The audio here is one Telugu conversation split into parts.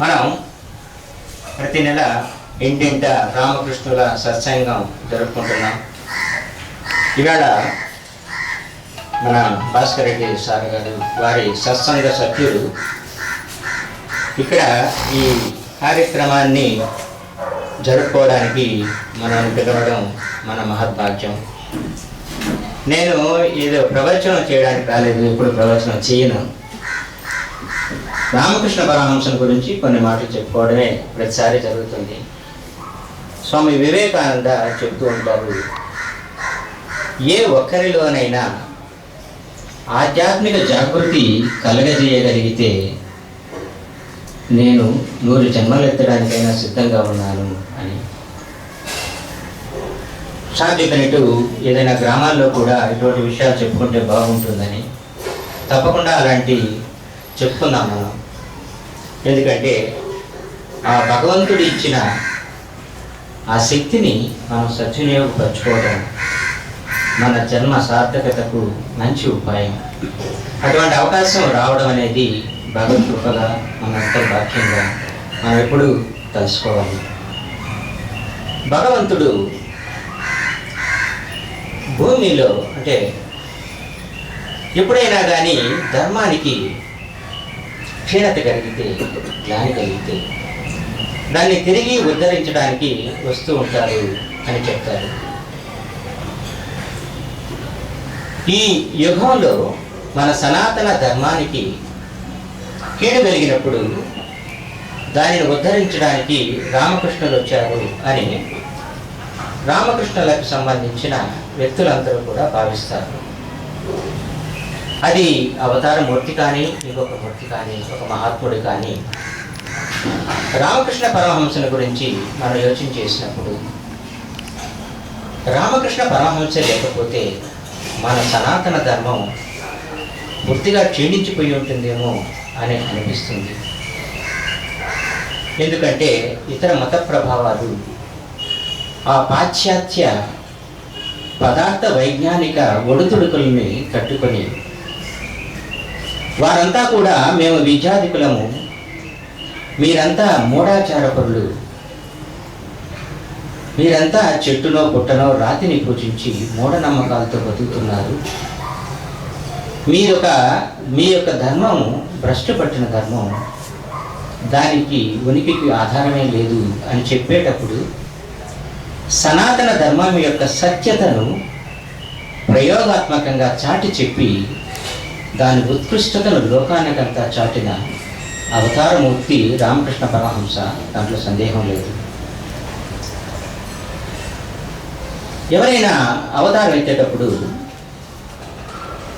మనం ప్రతి నెల ఇంటింట రామకృష్ణుల సత్సంగం జరుపుకుంటున్నాం. ఇవాళ మన భాస్కర్ రెడ్డి సార్ గారు వారి సత్సంగ సభ్యులు ఇక్కడ ఈ కార్యక్రమాన్ని జరుపుకోవడానికి మనం పిలవడం మన మహద్భాగ్యం. నేను ఏదో ప్రవచనం చేయడానికి రాలేదు ఇప్పుడు ప్రవచనం చేయను. రామకృష్ణ పరమహంసన్ గురించి కొన్ని మాటలు చెప్పుకోవడమే ప్రతిసారి జరుగుతుంది. స్వామి వివేకానంద చెప్తూ ఉంటారు ఏ ఒక్కరిలోనైనా ఆధ్యాత్మిక జాగృతి కలగజేయగలిగితే నేను నూరు జన్మలు ఎత్తడానికైనా సిద్ధంగా ఉన్నాను అని. సార్ ఏదైనా గ్రామాల్లో కూడా ఇటువంటి విషయాలు చెప్పుకుంటే బాగుంటుందని తప్పకుండా అలాంటి చెప్తున్నాం మనం. ఎందుకంటే ఆ భగవంతుడు ఇచ్చిన ఆ శక్తిని మనం సద్వినియోగపరచుకోవడం మన జన్మ సార్థకతకు మంచి ఉపాయం. అటువంటి అవకాశం రావడం అనేది భగవత్ కృపగా మనంతా భాగ్యంగా మనం ఎప్పుడు తెలుసుకోవాలి భగవంతుడు భూమిలో అంటే ఎప్పుడైనా కానీ ధర్మానికి క్షీణత కలిగితే జ్ఞాని కలిగితే దాన్ని తిరిగి ఉద్ధరించడానికి వస్తూ ఉంటారు అని చెప్తారు. ఈ యుగంలో మన సనాతన ధర్మానికి కీడు కలిగినప్పుడు దానిని ఉద్ధరించడానికి రామకృష్ణులు వచ్చారు అని రామకృష్ణులకు సంబంధించిన వ్యక్తులందరూ కూడా భావిస్తారు. అది అవతార మూర్తి కానీ ఇంకొక మూర్తి కానీ ఒక మహాత్ముడు కానీ రామకృష్ణ పరమహంసుల గురించి మనం యోచన చేసినప్పుడు రామకృష్ణ పరమహంస లేకపోతే మన సనాతన ధర్మం పూర్తిగా క్షీణించిపోయి ఉంటుందేమో అని అనిపిస్తుంది. ఎందుకంటే ఇతర మత ప్రభావాలు ఆ పాశ్చాత్య పదార్థ వైజ్ఞానిక ఒడుతుడుకుల్ని కట్టుకొని వారంతా కూడా మేము విద్యాధికులము. మీరంతా మూఢాచారపరులు మీరంతా చెట్టునో పుట్టనో రాతిని పూజించి మూఢనమ్మకాలతో బతుకుతున్నారు. మీరొక మీ యొక్క ధర్మము భ్రష్టు పట్టిన ధర్మం. దానికి ఉనికికి ఆధారమే లేదు అని చెప్పేటప్పుడు సనాతన ధర్మం యొక్క సత్యతను ప్రయోగాత్మకంగా చాటి చెప్పి దాని ఉత్కృష్టతను లోకానికంతా చాటిన అవతారమూర్తి రామకృష్ణ పరమహంస దాంట్లో సందేహం లేదు. ఎవరైనా అవతారం ఎత్తేటప్పుడు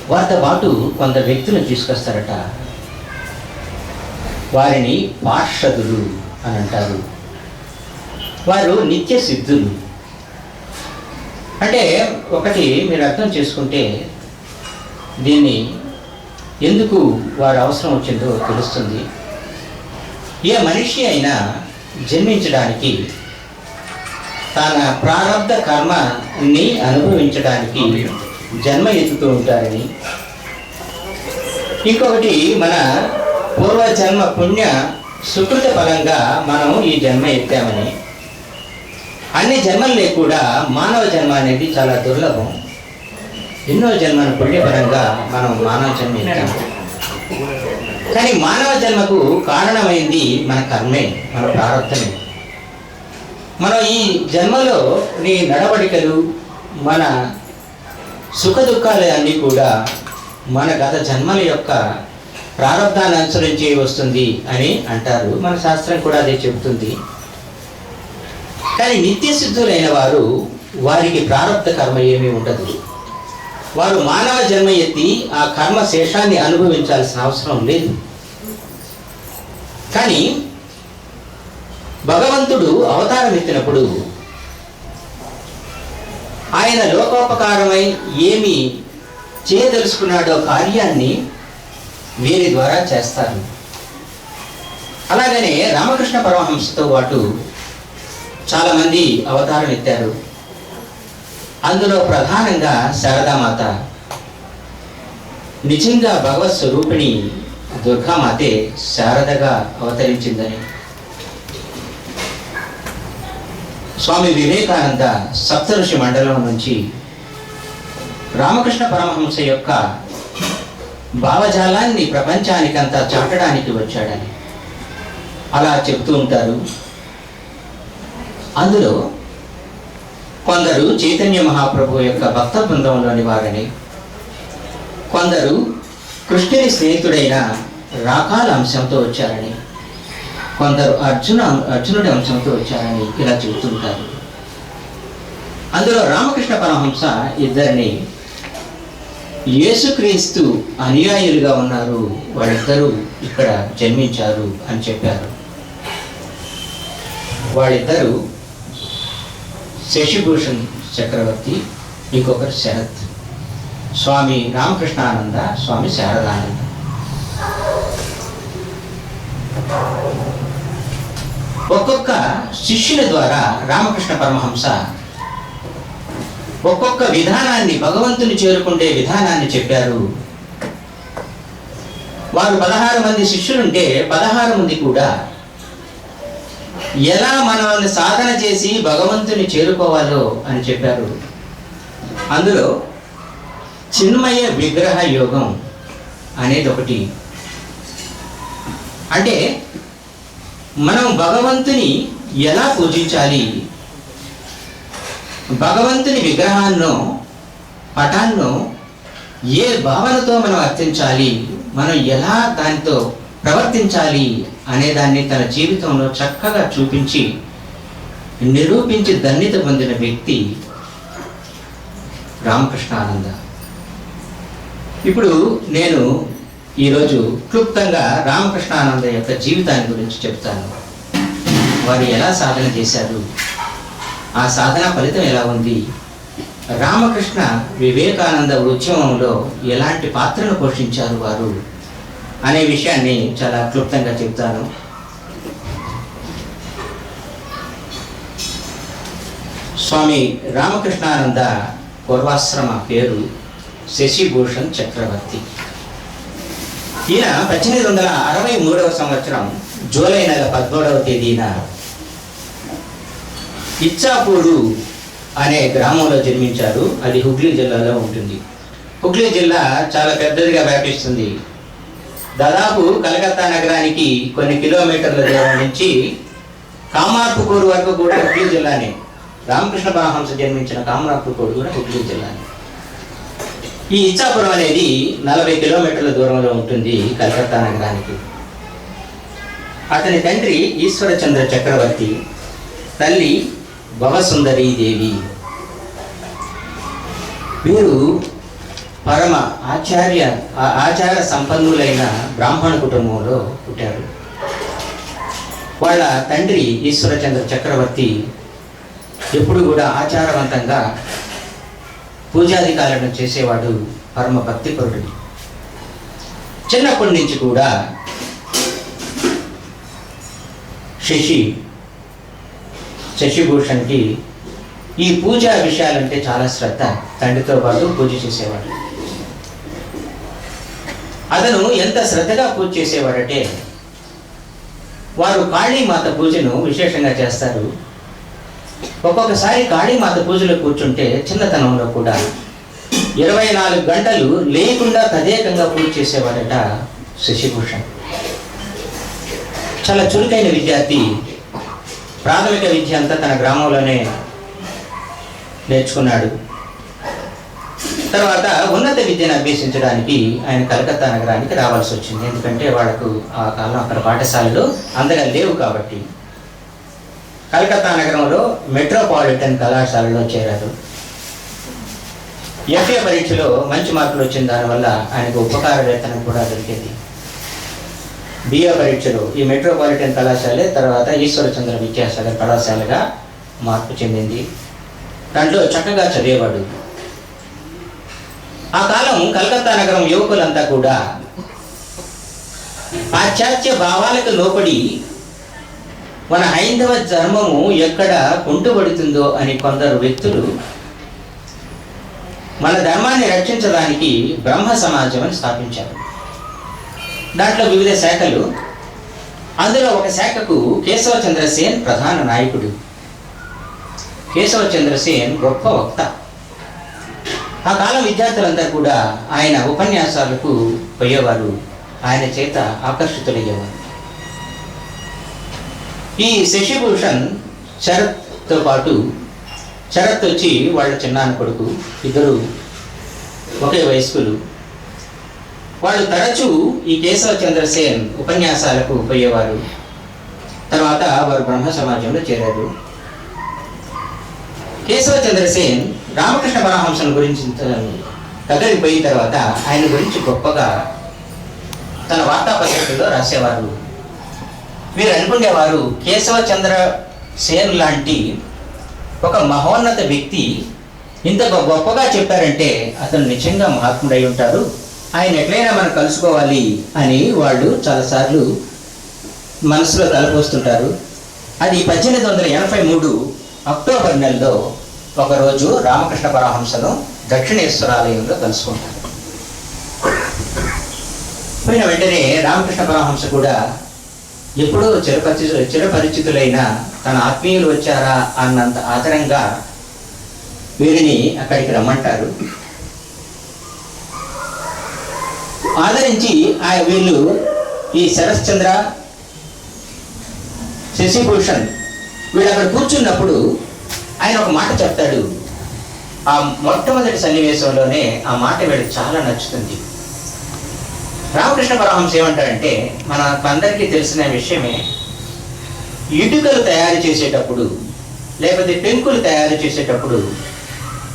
వారితో పాటు కొందరు వ్యక్తులను తీసుకొస్తారట. వారిని పార్షదులు అని అంటారు. వారు నిత్య సిద్ధులు. అంటే ఒకటి మీరు అర్థం చేసుకుంటే దీన్ని ఎందుకు వారు అవసరం వచ్చిందో తెలుస్తుంది. ఏ మనిషి అయినా జన్మించడానికి తన ప్రారంధ కర్మని అనుభవించడానికి జన్మ ఎత్తుతూ ఉంటారని. ఇంకొకటి మన పూర్వజన్మ పుణ్య సుకృత ఫలంగా మనం ఈ జన్మ ఎత్తామని. అన్ని జన్మల్లో కూడా మానవ జన్మ అనేది చాలా దుర్లభం. ఎన్నో జన్మల పుణ్యపరంగా మనం మానవ జన్మ ఇచ్చాం. కానీ మానవ జన్మకు కారణమైంది మన కర్మే మన ప్రారంభమే. మనం ఈ జన్మలో నీ నడవడికలు మన సుఖ దుఃఖాలు అన్నీ కూడా మన గత జన్మల యొక్క ప్రారంధాన్ని అనుసరించి వస్తుంది అని అంటారు. మన శాస్త్రం కూడా అదే చెబుతుంది. కానీ నిత్య సిద్ధులైన వారు వారికి ప్రారంభ కర్మ ఏమీ ఉండదు. వారు మానవ జన్మ ఎత్తి ఆ కర్మ శేషాన్ని అనుభవించాల్సిన అవసరం లేదు. కానీ భగవంతుడు అవతారం ఎత్తినప్పుడు ఆయన లోకోపకారమై ఏమి చేయదలుచుకున్నాడో కార్యాన్ని వీరి ద్వారా చేస్తారు. అలాగనే రామకృష్ణ పరమహంసతో పాటు చాలామంది అవతారం ఎత్తారు. అందులో ప్రధానంగా శారదామాత. నిజంగా భగవత్ స్వరూపిణి దుర్గామాతే శారదగా అవతరించిందని. స్వామి వివేకానంద సప్తఋషి మండలం నుంచి రామకృష్ణ పరమహంస యొక్క భావజాలాన్ని ప్రపంచానికంతా చాటడానికి వచ్చాడని అలా చెప్తూ ఉంటారు. అందులో కొందరు చైతన్య మహాప్రభు యొక్క భక్త బృందంలోని వారని కొందరు కృష్ణుని స్నేహితుడైన రాకాల అంశంతో వచ్చారని కొందరు అర్జున అర్జునుడి అంశంతో వచ్చారని ఇలా చెబుతుంటారు. అందులో రామకృష్ణ పరమహంస ఇద్దరిని యేసుక్రీస్తు అనుయాయులుగా ఉన్నారు వాళ్ళిద్దరూ ఇక్కడ జన్మించారు అని చెప్పారు. వాళ్ళిద్దరూ శశిభూషణ్ చక్రవర్తి ఇంకొకరు శరత్. స్వామి రామకృష్ణానంద స్వామి శారదానంద. ఒక్కొక్క శిష్యుల ద్వారా రామకృష్ణ పరమహంస ఒక్కొక్క విధానాన్ని భగవంతుని చేరుకుండే విధానాన్ని చెప్పారు. వారు పదహారు మంది శిష్యులుంటే పదహారు మంది కూడా ఎలా మనల్ని సాధన చేసి భగవంతుని చేరుకోవాలో అని చెప్పారు. అందులో చిన్మయ విగ్రహ యోగం అనేది ఒకటి. అంటే మనం భగవంతుని ఎలా పూజించాలి? భగవంతుని విగ్రహాన్నో పటాన్నో ఏ భావనతో మనం అర్చించాలి? మనం ఎలా దానితో ప్రవర్తించాలి? అనేదాన్ని తన జీవితంలో చక్కగా చూపించి నిరూపించి ధన్యత పొందిన వ్యక్తి రామకృష్ణానంద. ఇప్పుడు నేను ఈరోజు క్లుప్తంగా రామకృష్ణానంద యొక్క జీవితాన్ని గురించి చెప్తాను. వారు ఎలా సాధన చేశారు? ఆ సాధన ఫలితం ఎలా ఉంది? రామకృష్ణ వివేకానంద ఉద్యమంలో ఎలాంటి పాత్రను పోషించారు వారు? అనే విషయాన్ని చాలా క్లుప్తంగా చెప్తాను. స్వామి రామకృష్ణానంద పూర్వాశ్రమ పేరు శశిభూషణ్ చక్రవర్తి. ఈయన పద్దెనిమిది వందల అరవై మూడవ సంవత్సరం జూలై నెల పదమూడవ తేదీన ఇచ్చాపూరు అనే గ్రామంలో జన్మించారు అది హుగ్లీ జిల్లాలో ఉంటుంది. హుగ్లీ జిల్లా చాలా పెద్దదిగా వ్యాపిస్తుంది. దాదాపు కలకత్తా నగరానికి కొన్ని కిలోమీటర్ల దూరం నుంచి కామార్పుకూరు వరకు కూడా హుగ్లీ జిల్లానే. రామకృష్ణ పరమహంస జన్మించిన కామార్పుకూరు కూడా హుగ్లీ జిల్లానే. ఈ ఇచ్చాపురం అనేది నలభై కిలోమీటర్ల దూరంలో ఉంటుంది కలకత్తా నగరానికి. అతని తండ్రి ఈశ్వరచంద్ర చక్రవర్తి తల్లి భవసుందరీ దేవి వీరు పరమ ఆచార్య ఆచార సంపన్నులైన బ్రాహ్మణ కుటుంబంలో పుట్టారు. వాళ్ళ తండ్రి ఈశ్వరచంద్ర చక్రవర్తి ఎప్పుడు కూడా ఆచారవంతంగా పూజాధికారులను చేసేవాడు పరమ భక్తిపరుడు. చిన్నప్పటి నుంచి కూడా శశి శశిభూషణ్కి ఈ పూజా విషయాలంటే చాలా శ్రద్ధ. తండ్రితో పాటు పూజ చేసేవాడు. అతను ఎంత శ్రద్ధగా పూజ చేసేవాడంటే వారు కాళీమాత పూజను విశేషంగా చేస్తారు. ఒక్కొక్కసారి కాళీమాత పూజలో కూర్చుంటే చిన్నతనంలో కూడా ఇరవై నాలుగు గంటలు లేకుండా తదేకంగా పూజ చేసేవాడట శశిభూషణ్. చాలా చురుకైన విద్యార్థి ప్రాథమిక విద్య అంతా తన గ్రామంలోనే నేర్చుకున్నాడు. తర్వాత ఉన్నత విద్యను అభ్యసించడానికి ఆయన కలకత్తా నగరానికి రావాల్సి వచ్చింది. ఎందుకంటే వాళ్ళకు ఆ కాలం అక్కడ పాఠశాలలు అందగా లేవు కాబట్టి. కలకత్తా నగరంలో మెట్రోపాలిటన్ కళాశాలలో చేరారు. ఎఫ్ఏ పరీక్షలో మంచి మార్కులు వచ్చిన దానివల్ల ఆయనకు ఉపకార వేతనం కూడా దొరికేది. బిఏ పరీక్షలో ఈ మెట్రోపాలిటన్ కళాశాలే తర్వాత ఈశ్వరచంద్ర విద్యాసాగర్ కళాశాలగా మార్పు చెందింది. దాంట్లో చక్కగా చదివేవాడు ఆ కాలం కలకత్తా నగరం యువకులంతా కూడా పాశ్చాత్య భావాలకు లోపడి మన హైందవ ధర్మము ఎక్కడ కుంటుపడుతుందో అని కొందరు వ్యక్తులు మన ధర్మాన్ని రక్షించడానికి బ్రహ్మ సమాజం అని స్థాపించారు. దాంట్లో వివిధ శాఖలు. అందులో ఒక శాఖకు కేశవ చంద్రసేన్ ప్రధాన నాయకుడు. కేశవ చంద్రసేన్ గొప్ప వక్త. ఆ కాలం విద్యార్థులందరూ కూడా ఆయన ఉపన్యాసాలకు పోయేవారు. ఆయన చేత ఆకర్షితులయ్యేవారు. ఈ శశిభూషణ్ శరత్తో పాటు శరత్ వచ్చి వాళ్ళ చిన్నాన్న కొడుకు ఇద్దరు ఒకే వయస్కులు. వాళ్ళు తరచూ ఈ కేశవ చంద్రసేన్ ఉపన్యాసాలకు పోయేవారు. తర్వాత వారు బ్రహ్మ సమాజంలో చేరారు. కేశవ చంద్రసేన్ రామకృష్ణ పరమహంసను గురించి దగ్గరికి పోయిన తర్వాత ఆయన గురించి గొప్పగా తన వార్తాపత్రికల్లో రాసేవారు. మీరు అనుకునేవారు కేశవ చంద్ర సేన్ లాంటి ఒక మహోన్నత వ్యక్తి ఇంత గొ- గొప్పగా చెప్పారంటే అతను నిజంగా మహాత్ముడై ఉంటారు ఆయన ఎట్లయినా మనం కలుసుకోవాలి అని వాళ్ళు చాలాసార్లు మనసులో తలపోస్తుంటారు. అది పద్దెనిమిది వందల ఎనభై మూడు అక్టోబర్ నెలలో ఒకరోజు రామకృష్ణ పరమహంసను దక్షిణేశ్వరాలయంలో కలుసుకుంటారు. పోయిన వెంటనే రామకృష్ణ పరమహంస కూడా ఎప్పుడూ చిరపరిచి చిరపరిచితులైన తన ఆత్మీయులు వచ్చారా అన్నంత ఆదరంగా వీరిని అక్కడికి రమ్మంటారు. ఆదరించి ఆ వీళ్ళు ఈ శరశ్చంద్ర శశిభూషణ్ వీళ్ళు అక్కడ కూర్చున్నప్పుడు ఆయన ఒక మాట చెప్తాడు ఆ మొట్టమొదటి సన్నివేశంలోనే ఆ మాట వీళ్ళకి చాలా నచ్చుతుంది. రామకృష్ణ పరమహంస ఏమంటాడంటే మన అందరికీ తెలిసిన విషయమే ఇటుకలు తయారు చేసేటప్పుడు లేకపోతే పెంకులు తయారు చేసేటప్పుడు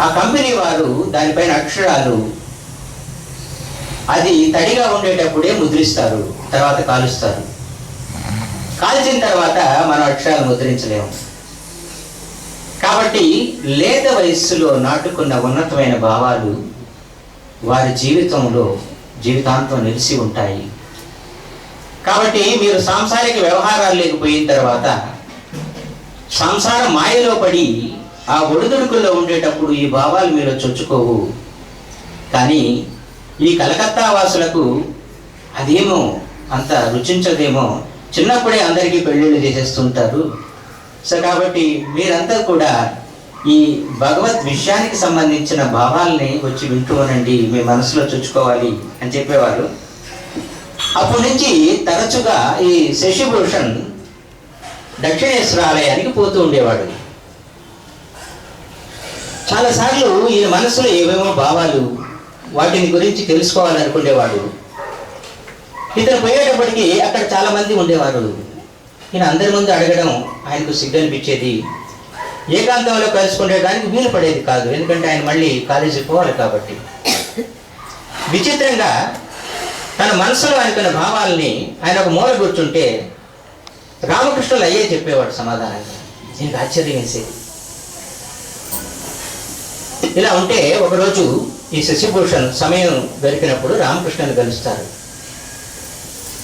ఆ కంపెనీ వారు దానిపైన అక్షరాలు అది తడిగా ఉండేటప్పుడే ముద్రిస్తారు తర్వాత కాలుస్తారు. కాల్చిన తర్వాత మనం అక్షరాలు ముద్రించలేము. కాబట్టి లేత వయస్సులో నాటుకున్న ఉన్నతమైన భావాలు వారి జీవితంలో జీవితాంతం నిలిచి ఉంటాయి. కాబట్టి మీరు సాంసారిక వ్యవహారాలు లేకపోయిన తర్వాత సంసార మాయలో పడి ఆ ఒడిదుడుకుల్లో ఉండేటప్పుడు ఈ భావాలు మీరు చొచ్చుకోవు. కానీ ఈ కలకత్తా వాసులకు అదేమో అంత రుచించదేమో. చిన్నప్పుడే అందరికీ పెళ్ళిళ్ళు చేసేస్తుంటారు. సో కాబట్టి మీరంతా కూడా ఈ భగవద్ విషయానికి సంబంధించిన భావాల్ని వచ్చి వింటూ ఉనండి మీ మనసులో చొచ్చుకోవాలి అని చెప్పేవారు. అప్పటి నుంచి తరచుగా ఈ శశిభూషణ్ దక్షిణేశ్వర ఆలయానికి పోతూ ఉండేవాడు. చాలాసార్లు ఈయన మనసులో ఏవేమో భావాలు వాటిని గురించి తెలుసుకోవాలనుకునేవాడు. ఇతను పోయేటప్పటికీ అక్కడ చాలామంది ఉండేవారు. ఈయన అందరి ముందు అడగడం ఆయనకు సిగ్గు అనిపించేది ఏకాంతంలో కలుసుకునేదానికి వీలు పడేది కాదు. ఎందుకంటే ఆయన మళ్ళీ కాలేజీకి పోవాలి కాబట్టి. విచిత్రంగా తన మనసులో అనుకున్న భావాల్ని ఆయన ఒక మూల కూర్చుంటే రామకృష్ణులు అయ్యే చెప్పేవాడు సమాధానంగా. దీనికి ఆశ్చర్యం వేసేది. ఇలా ఉంటే ఒకరోజు ఈ శశిభూషణ్ సమయం దొరికినప్పుడు రామకృష్ణుని కలుస్తారు.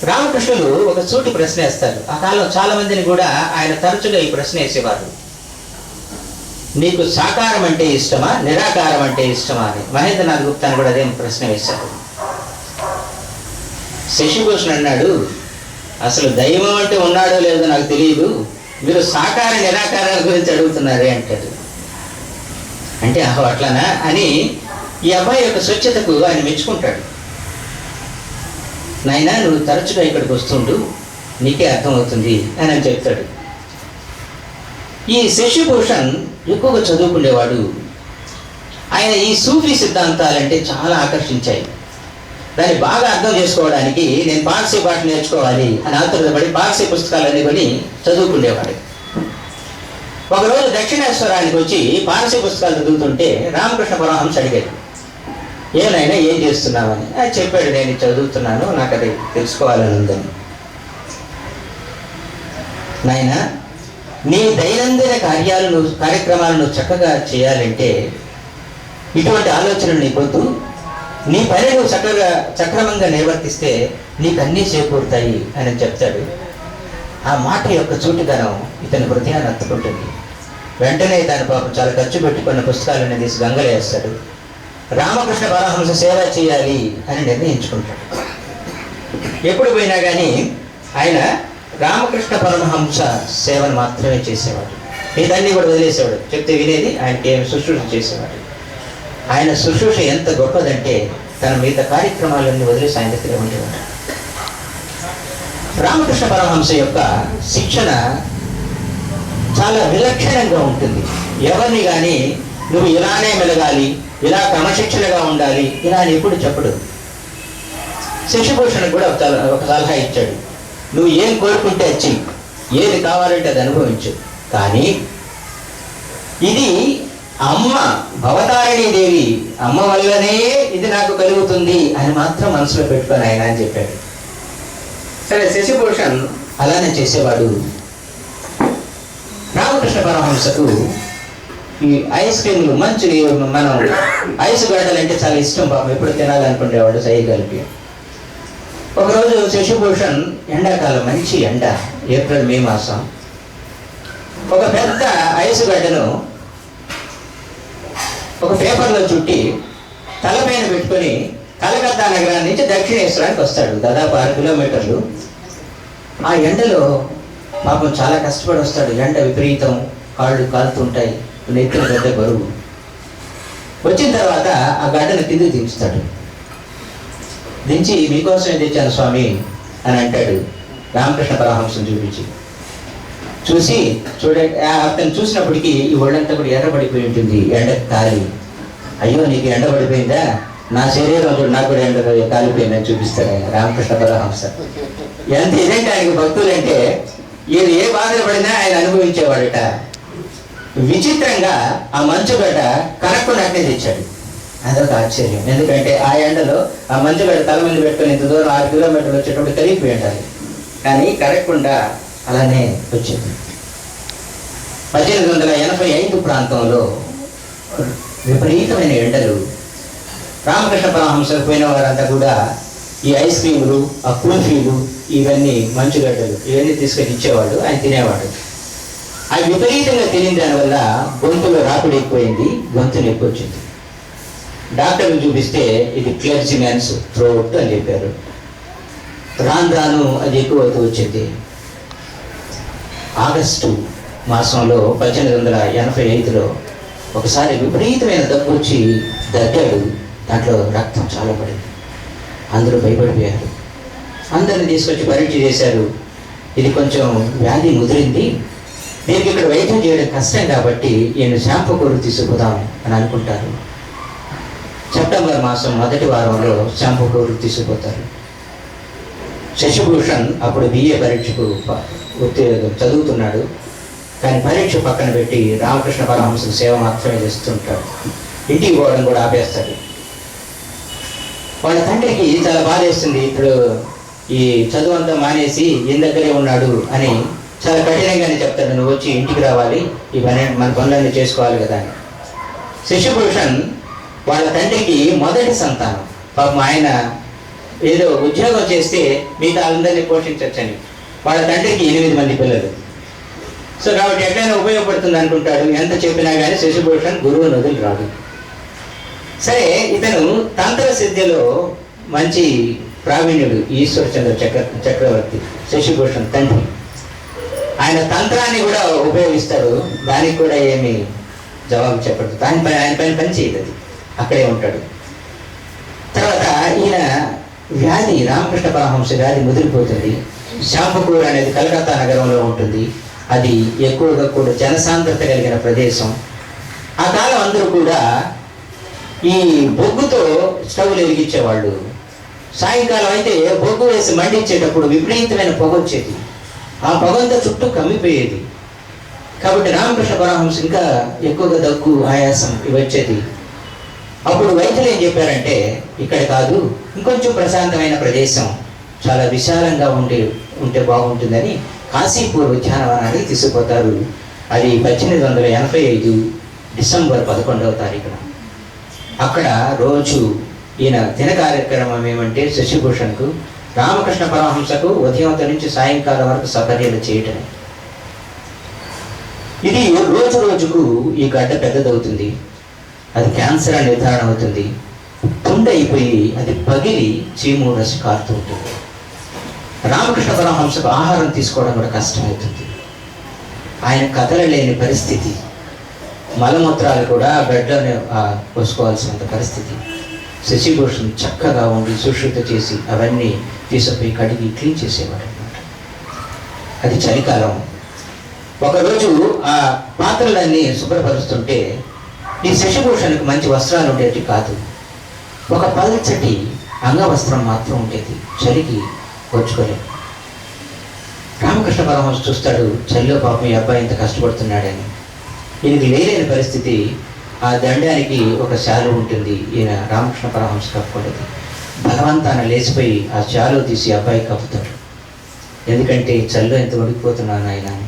రామకృష్ణులు ఒక సూటి ప్రశ్న వేస్తారు ఆ కాలం చాలా మందిని కూడా ఆయన తరచుగా ఈ ప్రశ్న వేసేవారు. నీకు సాకారం అంటే ఇష్టమా? నిరాకారం అంటే ఇష్టమా అని. మహేంద్రనాథ్ గుప్తాను కూడా అదే ప్రశ్న వేశారు. శశిభూషణ్ అన్నాడు అసలు దైవం అంటే ఉన్నాడో లేదో నాకు తెలియదు. మీరు సాకార నిరాకారాల గురించి అడుగుతున్నారే అంటాడు. అంటే అహో అట్లానా? అని ఈ అబ్బాయి యొక్క స్వచ్ఛతకు ఆయన మెచ్చుకుంటాడు. నైనా నువ్వు తరచుగా ఇక్కడికి వస్తుండు. నీకే అర్థమవుతుంది అని అని చెప్తాడు. ఈ శశిభూషణ్ ఎక్కువగా చదువుకునేవాడు. ఆయన ఈ సూఫీ సిద్ధాంతాలంటే చాలా ఆకర్షించాయి. దాన్ని బాగా అర్థం చేసుకోవడానికి నేను పార్సీ భాష నేర్చుకోవాలి అని ఆతురపడి పార్సీ పుస్తకాలన్నీ కొని చదువుకునేవాడు. ఒకరోజు దక్షిణేశ్వరానికి వచ్చి పార్సీ పుస్తకాలు చదువుతుంటే రామకృష్ణ పరమహంస అడిగాడు. ఏనైనా ఏం చేస్తున్నావని? అది చెప్పాడు నేను చదువుతున్నాను నాకు అది తెలుసుకోవాలని ఉందని. నాయన నీ దైనందిన కార్యాలను కార్యక్రమాలను చక్కగా చేయాలంటే ఇటువంటి ఆలోచనలు నీకొద్దు నీ పని నువ్వు చక్కగా సక్రమంగా నిర్వర్తిస్తే నీకు అన్నీ చేకూరుతాయి అని చెప్తాడు. ఆ మాట యొక్క చూటుదనం ఇతని హృదయాన్ని అత్తుకుంటుంది వెంటనే తన పాపం చాలా ఖర్చు పెట్టుకున్న పుస్తకాలను తీసి గంగలేస్తాడు రామకృష్ణ పరమహంస సేవ చేయాలి అని నిర్ణయించుకుంటాడు. ఎప్పుడు పోయినా కానీ ఆయన రామకృష్ణ పరమహంస సేవను మాత్రమే చేసేవాడు. ఇదన్నీ కూడా వదిలేసేవాడు. చెప్తే వినేది ఆయనకి శుశ్రూష చేసేవాడు. ఆయన శుశ్రూష ఎంత గొప్పదంటే తన మిగతా కార్యక్రమాలన్నీ వదిలేసి ఆయన దగ్గర ఉండేవాడు. రామకృష్ణ పరమహంస యొక్క శిక్షణ చాలా విలక్షణంగా ఉంటుంది. ఎవరిని కానీ నువ్వు ఇలానే మెలగాలి ఇలా క్రమశిక్షణగా ఉండాలి ఇలా అని ఎప్పుడు చెప్పడు. శశిభూషణ్ కూడా ఒక ఒక సలహా ఇచ్చాడు. నువ్వు ఏం కోరుకుంటే వచ్చి ఏది కావాలంటే అది అనుభవించు. కానీ ఇది అమ్మ భవతారిణీ దేవి అమ్మ వల్లనే ఇది నాకు కలుగుతుంది అని మాత్రం మనసులో పెట్టుకొని ఆయన అని చెప్పాడు. సరే శశిభూషణ్ అలానే చేసేవాడు. రామకృష్ణ పరమహంసకు ఈ ఐస్ క్రీమ్లు మంచి మనం ఐస్ గడ్డలు అంటే చాలా ఇష్టం పాపం. ఎప్పుడు తినాలనుకునేవాడు సై కలిపి. ఒకరోజు శశిభూషణ్ ఎండాకాలం మంచి ఎండ ఏప్రిల్ మే మాసం. ఒక పెద్ద ఐస్ గడ్డను ఒక పేపర్లో చుట్టి తలపైన పెట్టుకొని కలకత్తా నగరాన్ని నుంచి దక్షిణేశ్వరానికి వస్తాడు. దాదాపు ఆరు కిలోమీటర్లు. ఆ ఎండలో పాపం చాలా కష్టపడి వస్తాడు. ఎండ విపరీతం కాళ్ళు కాలుతుంటాయి. నెత్తిన పెద్ద బరువు. వచ్చిన తర్వాత ఆ గడ్డను కిందికి దించుతాడు. దించి మీకోసం ఏం తెచ్చాను స్వామి? అని అంటాడు రామకృష్ణ పరమహంసం చూపించి. చూసి చూడండి ఆ అతను చూసినప్పటికీ ఈ ఒళ్ళంతా కూడా ఎండబడిపోయి ఉంటుంది ఎండ కాలి అయ్యో నీకు ఎండ పడిపోయిందా? నా శరీరం చూడు నాకు కూడా ఎండ కాలిపోయిందని చూపిస్తాడు ఆయన రామకృష్ణ పరమహంస. ఎంత ఇదేంటి ఆయనకి భక్తులు అంటే ఈయన ఏ బాధలు పడినా ఆయన అనుభవించేవాడట. విచిత్రంగా ఆ మంచుగడ్డ కరెక్ట్ కనక్కున్నట్టే తెచ్చాడు. అదొక ఆశ్చర్యం. ఎందుకంటే ఆ ఎండలో ఆ మంచుగడ్డ తల మీద పెట్టుకుని ఇంత దూరం ఆరు కిలోమీటర్లు వచ్చేటప్పుడు కరిగిపోయి ఉండాలి కానీ కరెక్ట్గా అలానే వచ్చింది. పద్దెనిమిది వందల ఎనభై ఐదు ప్రాంతంలో విపరీతమైన ఎండలు. రామకృష్ణ పరమహంసకు పోయిన వారంతా కూడా ఈ ఐస్ క్రీములు ఆ కుల్ఫీలు ఇవన్నీ మంచుగడ్డలు ఇవన్నీ తీసుకొని ఇచ్చేవాడు ఆయన తినేవాడు అది విపరీతంగా తినిన దానివల్ల గొంతులో రాపిడి ఎక్కువైంది గొంతు నొప్పి వచ్చింది. డాక్టర్ని చూపిస్తే ఇది క్లెర్జిమెన్స్ థ్రోట్ అని చెప్పారు. రాను రాను అది ఎక్కువ అవుతూ వచ్చింది. ఆగస్టు మాసంలో పద్దెనిమిది వందల ఎనభై ఐదులో ఒకసారి విపరీతమైన దగ్గు వచ్చి దగ్గాడు దాంట్లో రక్తం చాలా పడింది. అందరూ భయపడిపోయారు. అందరిని తీసుకొచ్చి పరీక్ష చేశారు. ఇది కొంచెం వ్యాధి ముదిరింది. దీనికి ఇక్కడ వైద్యం చేయడం కష్టం కాబట్టి నేను షాంపూ కొరకు తీసుకుపోదాం అని అనుకుంటారు. సెప్టెంబర్ మాసం మొదటి వారంలో షాంపూ కొరకు తీసుకుపోతారు. శశిభూషణ్ అప్పుడు బిఏ పరీక్షకు ప- చదువుతున్నాడు. కానీ పరీక్ష పక్కన పెట్టి రామకృష్ణ పరమహంస సేవ మాత్రమే చేస్తుంటాడు. ఇంటికి పోవడం కూడా ఆపేస్తాడు. వాళ్ళ తండ్రికి చాలా బాధ వేస్తుంది ఇప్పుడు ఈ చదువు అంతా మానేసి ఈయన దగ్గరే ఉన్నాడు అని చాలా కఠినంగానే చెప్తాడు నువ్వు వచ్చి ఇంటికి రావాలి. ఈ పని మన పనులన్నీ చేసుకోవాలి కదా అని. శశిభూషణ్ వాళ్ళ తండ్రికి మొదటి సంతానం. పాపం ఆయన ఏదో ఉద్యోగం చేస్తే మిగతా అందరినీ పోషించవచ్చని వాళ్ళ తండ్రికి ఎనిమిది మంది పిల్లలు. సో కాబట్టి ఎట్లయినా ఉపయోగపడుతుంది అనుకుంటాడు. ఎంత చెప్పినా కానీ శశిభూషణ్ గురువు నదులు రాడు. సరే ఇతను తంత్ర సిద్ధిలో మంచి ప్రావీణ్యుడు ఈశ్వరచంద్ర చక్ర చక్రవర్తి శశిభూషణ్ తండ్రి. ఆయన తంత్రాన్ని కూడా ఉపయోగిస్తాడు. దానికి కూడా ఏమి జవాబు చెప్పడు. దాని పైన ఆయన పైన పని చేయదు అక్కడే ఉంటాడు. తర్వాత ఈయన వ్యాధి రామకృష్ణ పరమహంస వ్యాధి ముదిరిపోతుంది. శాంపకూర్ అనేది కలకత్తా నగరంలో ఉంటుంది. అది ఎక్కువగా కూడా జనసాంద్రత కలిగిన ప్రదేశం. ఆ కాలం అందరూ కూడా ఈ బొగ్గుతో స్టవ్లు వెలిగించేవాళ్ళు. సాయంకాలం అయితే బొగ్గు వేసి మండించేటప్పుడు విపరీతమైన పొగ వచ్చేది. ఆ పొగంతా చుట్టూ కమ్మిపోయేది. కాబట్టి రామకృష్ణ పరమహంస ఇంకా ఎక్కువగా దగ్గు ఆయాసం ఇవి వచ్చేది. అప్పుడు వైద్యులు ఏం చెప్పారంటే ఇక్కడ కాదు ఇంకొంచెం ప్రశాంతమైన ప్రదేశం. చాలా విశాలంగా ఉండే ఉంటే బాగుంటుందని కాశీపూర్ ఉద్యానవనాన్ని తీసుకుపోతారు. అది పద్దెనిమిది వందల ఎనభై ఐదు డిసెంబర్ పదకొండవ తారీఖున. అక్కడ రోజు ఈయన దిన కార్యక్రమం ఏమంటే శశిభూషణ్కు రామకృష్ణ పరమహంసకు ఉదయం నుంచి సాయంకాలం వరకు సపర్యలు చేయటం ఇది రోజు రోజుకు ఈ గడ్డ పెద్దదవుతుంది. అది క్యాన్సర్ అని నిర్ధారణ అవుతుంది. తుండ అయిపోయి అది పగిలి చీము రసి కారుతూ ఉంటుంది. రామకృష్ణ పరమహంసకు ఆహారం తీసుకోవడం కూడా కష్టమవుతుంది. ఆయన కదలలేని పరిస్థితి. మలమూత్రాలు కూడా బెడ్లోనే పోసుకోవాల్సినంత పరిస్థితి. శశిభూషణ్ చక్కగా ఉండి సుశుద్ధ చేసి అవన్నీ తీసుకుపోయి కడిగి క్లీన్ చేసేవాడు అనమాట అది చలికాలం. ఒకరోజు ఆ పాత్రలన్నీ శుభ్రపరుస్తుంటే ఈ శశిభూషణ్కి మంచి వస్త్రాలు ఉండేవి కాదు. ఒక పల్చటి అంగవస్త్రం మాత్రం ఉండేది. చలికి వచ్చుకోలేదు రామకృష్ణ పరమహంస చూస్తాడు చలిలో పాపం ఈ అబ్బాయి ఇంత కష్టపడుతున్నాడని. ఈయనకి లేని పరిస్థితి ఆ దండానికి ఒక శాలు ఉంటుంది. ఈయన రామకృష్ణ పరమహంస కప్పుకోలేదు బలవంతాన లేచిపోయి ఆ శాలు తీసి అబ్బాయి కప్పుతాడు. ఎందుకంటే చల్లో ఎంత వణికిపోతున్నాను ఆయన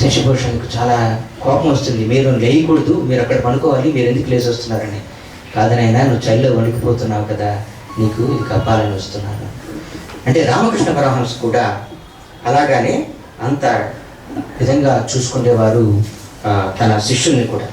శశిభూషణ్కు చాలా కోపం వస్తుంది. మీరు లేయకూడదు. మీరు అక్కడ పడుకోవాలి. మీరు ఎందుకు లేచి వస్తున్నారని కాదనైనా నువ్వు చలిలో వణికిపోతున్నావు కదా. నీకు ఇది కప్పాలని వస్తున్నాను. అంటే రామకృష్ణ పరమహంస కూడా అలాగానే అంత విధంగా చూసుకునేవారు తన శిష్యుల్ని కూడా.